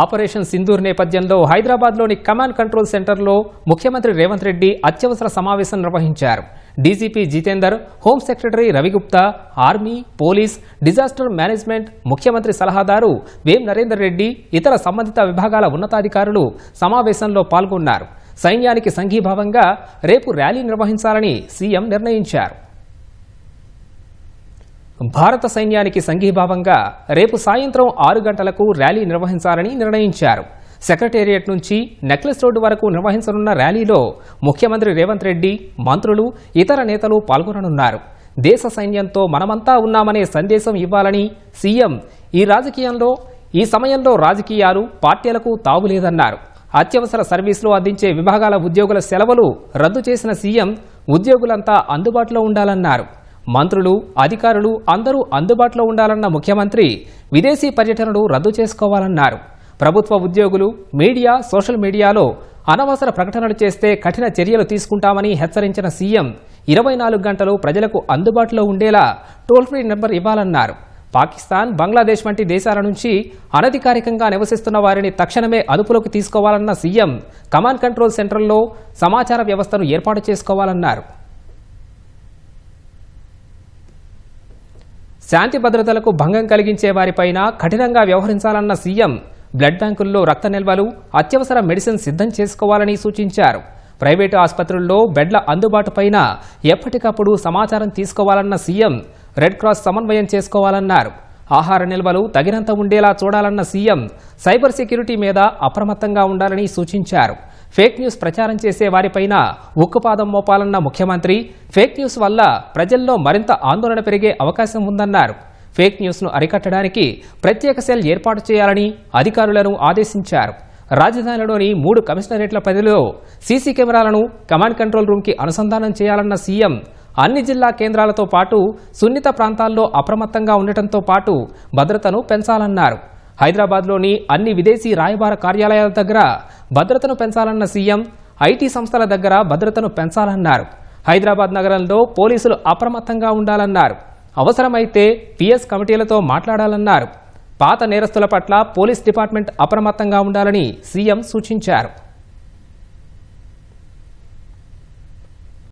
Operation Sindoor నేపథ్యంలో హైదరాబాద్లోని command control సెంటర్లో ముఖ్యమంత్రి రేవంత్ రెడ్డి అత్యవసర సమావేశం నిర్వహించారు. DGP Jitender home secretary Ravi Gupta army police disaster management ముఖ్యమంత్రి సలహాదారు వేం నరేందర్ రెడ్డి ఇతర సంబంధిత విభాగాల ఉన్నతాధికారులు సమావేశంలో పాల్గొన్నారు. సైన్యానికి సంఘీభావంగా రేపు ర్యాలీ నిర్వహించాలని సీఎం నిర్ణయించారు. భారత సైన్యానికి సంఘీభావంగా రేపు సాయంత్రం ఆరు గంటలకు ర్యాలీ నిర్వహించాలని నిర్ణయించారు. సెక్రటేరియట్ నుంచి నెక్లెస్ రోడ్డు వరకు నిర్వహించనున్న ర్యాలీలో ముఖ్యమంత్రి రేవంత్ రెడ్డి మంత్రులు ఇతర నేతలు పాల్గొననున్నారు. దేశ సైన్యంతో మనమంతా ఉన్నామనే సందేశం ఇవ్వాలని సీఎం ఈ రాజకీయంలో ఈ సమయంలో రాజకీయాలు పార్టీలకు తావులేదన్నారు అత్యవసర సర్వీసులు అందించే విభాగాల ఉద్యోగుల సెలవులు రద్దు చేసిన సీఎం ఉద్యోగులంతా అందుబాటులో ఉండాలన్నారు. మంత్రులు అధికారులు అందరూ అందుబాటులో ఉండాలన్న ముఖ్యమంత్రి విదేశీ పర్యటనలు రద్దు చేసుకోవాలన్నారు. ప్రభుత్వ ఉద్యోగులు మీడియా సోషల్ మీడియాలో అనవసర ప్రకటనలు చేస్తే కఠిన చర్యలు తీసుకుంటామని హెచ్చరించిన సీఎం ఇరవై నాలుగు గంటలు ప్రజలకు అందుబాటులో ఉండేలా టోల్ ఫ్రీ నెంబర్ ఇవ్వాలన్నారు. పాకిస్తాన్ బంగ్లాదేశ్ వంటి దేశాల నుంచి అనధికారికంగా నివసిస్తున్న వారిని తక్షణమే అదుపులోకి తీసుకోవాలన్న సీఎం కమాండ్ కంట్రోల్ సెంటర్లో సమాచార వ్యవస్థను ఏర్పాటు చేసుకోవాలన్నారు. శాంతి భద్రతలకు భంగం కలిగించే వారిపైన కఠినంగా వ్యవహరించాలన్న సీఎం బ్లడ్ బ్యాంకుల్లో రక్త నిల్వలు అత్యవసర మెడిసిన్ సిద్ధం చేసుకోవాలని సూచించారు. ప్రైవేటు ఆసుపత్రుల్లో బెడ్ల అందుబాటుపైన ఎప్పటికప్పుడు సమాచారం తీసుకోవాలన్న సీఎం రెడ్ క్రాస్ సమన్వయం చేసుకోవాలన్నారు. ఆహార నిల్వలు తగినంత ఉండేలా చూడాలన్న సీఎం సైబర్ సెక్యూరిటీ మీద అప్రమత్తంగా ఉండాలని సూచించారు. ఫేక్ న్యూస్ ప్రచారం చేసే వారిపైన ఉక్కుపాదం మోపాలన్న ముఖ్యమంత్రి ఫేక్ న్యూస్ వల్ల ప్రజల్లో మరింత ఆందోళన పెరిగే అవకాశం ఉందన్నారు. ఫేక్ న్యూస్ను అరికట్టడానికి ప్రత్యేక సెల్ ఏర్పాటు చేయాలని అధికారులను ఆదేశించారు. రాజధానిలోని మూడు కమిషనరేట్ల పరిధిలో సీసీ కెమెరాలను కమాండ్ కంట్రోల్ రూమ్కి అనుసంధానం చేయాలన్న సీఎం అన్ని జిల్లా కేంద్రాలతో పాటు సున్నిత ప్రాంతాల్లో అప్రమత్తంగా ఉండటంతో పాటు భద్రతను పెంచాలన్నారు. హైదరాబాద్లోని అన్ని విదేశీ రాయబార కార్యాలయాల దగ్గర భద్రతను పెంచాలన్న సీఎం ఐటీ సంస్థల దగ్గర భద్రతను పెంచాలన్నారు. హైదరాబాద్ నగరంలో పోలీసులు అప్రమత్తంగా ఉండాలన్నారు. అవసరమైతే పిఎస్ కమిటీలతో మాట్లాడాలన్నారు. పాత నేరస్తుల పట్ల పోలీస్ డిపార్ట్మెంట్ అప్రమత్తంగా ఉండాలని సీఎం సూచించారు.